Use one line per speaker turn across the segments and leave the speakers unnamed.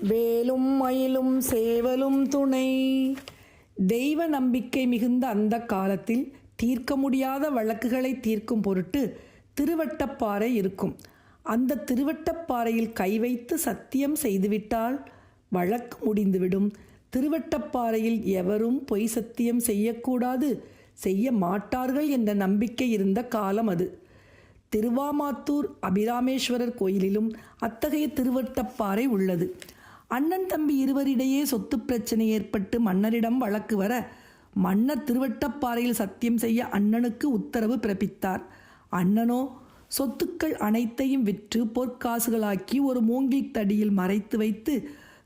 வேலும் மயிலும் சேவலும் துணை. தெய்வ நம்பிக்கை மிகுந்த அந்த காலத்தில் தீர்க்க முடியாத வழக்குகளை தீர்க்கும் பொருட்டு திருவட்டப்பாறை இருக்கும். அந்த திருவட்டப்பாறையில் கை வைத்து சத்தியம் செய்துவிட்டால் வழக்கு முடிந்துவிடும். திருவட்டப்பாறையில் எவரும் பொய் சத்தியம் செய்யக்கூடாது. செய்ய மாட்டார்கள் என்ற நம்பிக்கை இருந்த காலம் அது. திருவாமாத்தூர் அபிராமேஸ்வரர் கோயிலிலும் அத்தகைய திருவட்டப்பாறை உள்ளது. அண்ணன் தம்பி இருவரிடையே சொத்து பிரச்சனை ஏற்பட்டு மன்னரிடம் வழக்கு வர மன்னர் திருவட்டப்பாறையில் சத்தியம் செய்ய அண்ணனுக்கு உத்தரவு பிறப்பித்தார். அண்ணனோ சொத்துக்கள் அனைத்தையும் விற்று பொற்காசுகளாக்கி ஒரு மூங்கில் தடியில் மறைத்து வைத்து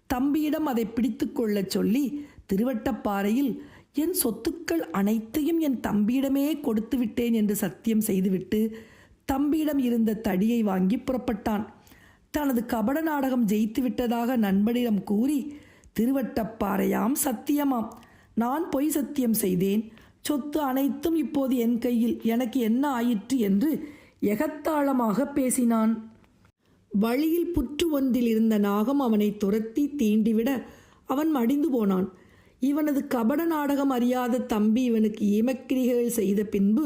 தம்பியிடம் அதை பிடித்து கொள்ளச் சொல்லி திருவட்டப்பாறையில் என் சொத்துக்கள் அனைத்தையும் என் தம்பியிடமே கொடுத்து விட்டேன் என்று சத்தியம் செய்துவிட்டு தம்பியிடம் இருந்த தடியை வாங்கி புறப்பட்டான். தனது கபட நாடகம் ஜெயித்து விட்டதாக நண்பனிடம் கூறி திருவட்டப்பாறையாம் சத்தியமாம். நான் பொய் சத்தியம் செய்தேன். சொத்து அனைத்தும் இப்போது என் கையில். எனக்கு என்ன ஆயிற்று? என்று எகத்தாளமாக பேசினான். வழியில் புற்று ஒன்றில் இருந்த நாகம் அவனை துரத்தி தீண்டிவிட அவன் மடிந்து போனான். இவனது கபட நாடகம் அறியாத தம்பி இவனுக்கு ஈமக்கிரிகள் செய்த பின்பு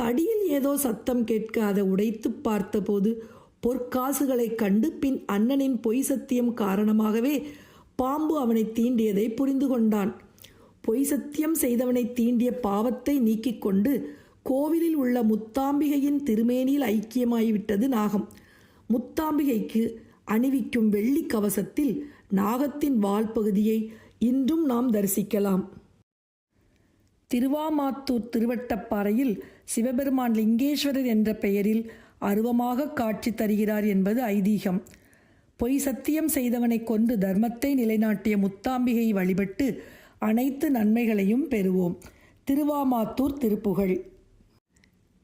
தடியில் ஏதோ சத்தம் கேட்க அதை உடைத்து பார்த்தபோது பொற்காசுகளை கண்டு பின் அண்ணனின் பொய் சத்தியம் காரணமாகவே பாம்பு அவனை தீண்டியதை புரிந்து கொண்டான். பொய் சத்தியம் செய்தவனை தீண்டிய பாவத்தை நீக்கிக் கொண்டு கோவிலில் உள்ள முத்தாம்பிகையின் திருமேனியில் ஐக்கியமாகிவிட்டது நாகம். முத்தாம்பிகைக்கு அணிவிக்கும் வெள்ளி கவசத்தில் நாகத்தின் வால் பகுதியை இன்றும் நாம் தரிசிக்கலாம். திருவாமாத்தூர் திருவட்டப்பாறையில் சிவபெருமான் லிங்கேஸ்வரர் என்ற பெயரில் அருவமாக காட்சி தருகிறார் என்பது ஐதீகம். பொய் சத்தியம் செய்தவனை கொண்டு தர்மத்தை நிலைநாட்டிய முத்தாம்பிகை வழிபட்டு அனைத்து நன்மைகளையும் பெறுவோம். திருவாமாத்தூர் திருப்புகழ்.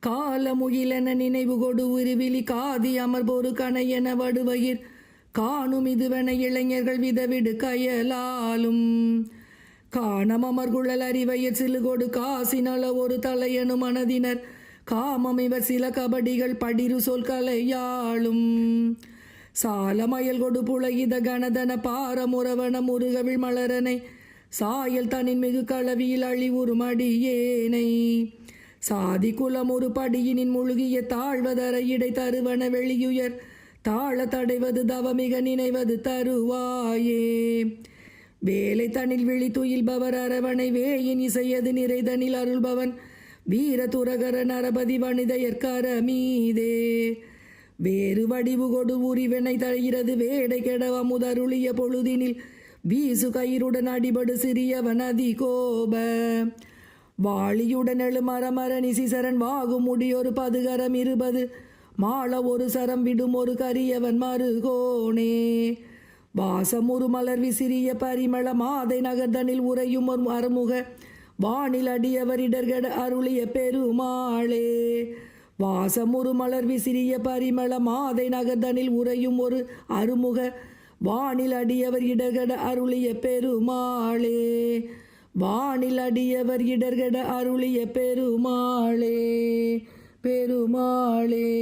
காலமுகிலென நினைவு கொடு உருவிலி காதி அமர்பொரு கணையென வடுவயிர். காணும் இதுவென இளைஞர்கள் விதவிடு கயலாலும். காணமமர்குழல் அறிவையர் சிலுகொடு காசினல ஒரு தலையனு மனதினர். காமமிவர் சில கபடிகள் படிரு சொல் கலையாளும். சாலமயல் கொடு புலகித கணதன பாரமுறவன முருகவிழ் மலரனை சாயல் தனின் மிகு களவியில் அழிவுறுமடியேனை சாதி குலம் ஒரு படியினின் முழுகிய தாழ்வதர இடை தருவன வெளியுயர் தாழ தடைவது தவமிக நினைவது தருவாயே. வேலை தனில் விழி துயில்பவர் அரவணை வேயின் இசையது நிறைதனில் அருள்பவன் வீரதுரகர நரபதி வனிதையற்கார மீதே. வேறு வடிவு கொடு உரிவெனை தழுகிறது வேடை கெடவ முதருளிய பொழுதினில் வீசு கயிறுடன் அடிபடு சிறியவன் அதி கோப வாளியுடன் எழு மரமர நிசிசரன் வாகும் முடியொரு பதுகரம் இருபது. மாள ஒரு சரம் விடும் ஒரு கரியவன் மறுகோணே வாசமுறு மலர் விசிறிய பரிமள மாதை நகர்தனில் உறையும் ஒரு அறுமுக. வானில் அடியவரிடர்கட அருளிய பெருமாளே. வாசமுறு மலர் விசிறிய பரிமள மாதை நகர்தனில் உறையும் ஒரு அருமுக வானில் அடியவர் இடர்கட அருளிய பெருமாளே. வானில் அடியவர் இடர்கட அருளிய பெருமாளே பெருமாளே.